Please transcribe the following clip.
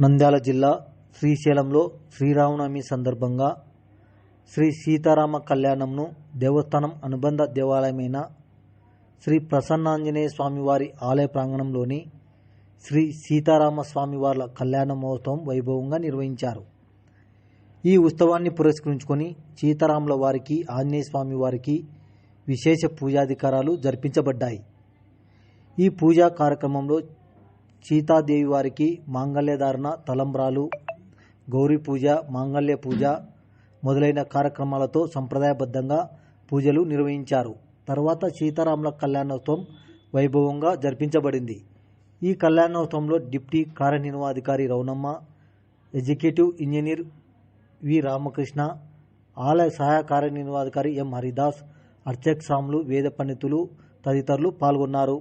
నంద్యాల జిల్లా శ్రీశైలంలో శ్రీరామనవమి సందర్భంగా శ్రీ సీతారామ కళ్యాణంను దేవస్థానం అనుబంధ దేవాలయమైన శ్రీ ప్రసన్నాంజనేయ స్వామివారి ఆలయ ప్రాంగణంలోని శ్రీ సీతారామ స్వామివార్ల కళ్యాణ మహోత్సవం వైభవంగా నిర్వహించారు. ఈ ఉత్సవాన్ని పురస్కరించుకొని సీతారాముల వారికి ఆంజనేయ స్వామి వారికి విశేష పూజాధికారాలు జరిపించబడ్డాయి. ఈ పూజా కార్యక్రమంలో సీతాదేవి వారికి మాంగళ్యధారణ తలంబ్రాలు గౌరీ పూజ మాంగళ్య పూజ మొదలైన కార్యక్రమాలతో సంప్రదాయబద్ధంగా పూజలు నిర్వహించారు. తర్వాత సీతారాముల కళ్యాణోత్సవం వైభవంగా జరిపించబడింది. ఈ కళ్యాణోత్సవంలో deputy కార్యనిర్వాధికారి Raunamma executive engineer V Ramakrishna ఆలయ సహాయ కార్యనిర్వాధికారి ఎం హరిదాస్ అర్చక్ స్వాములు వేద పండితులు తదితరులు పాల్గొన్నారు.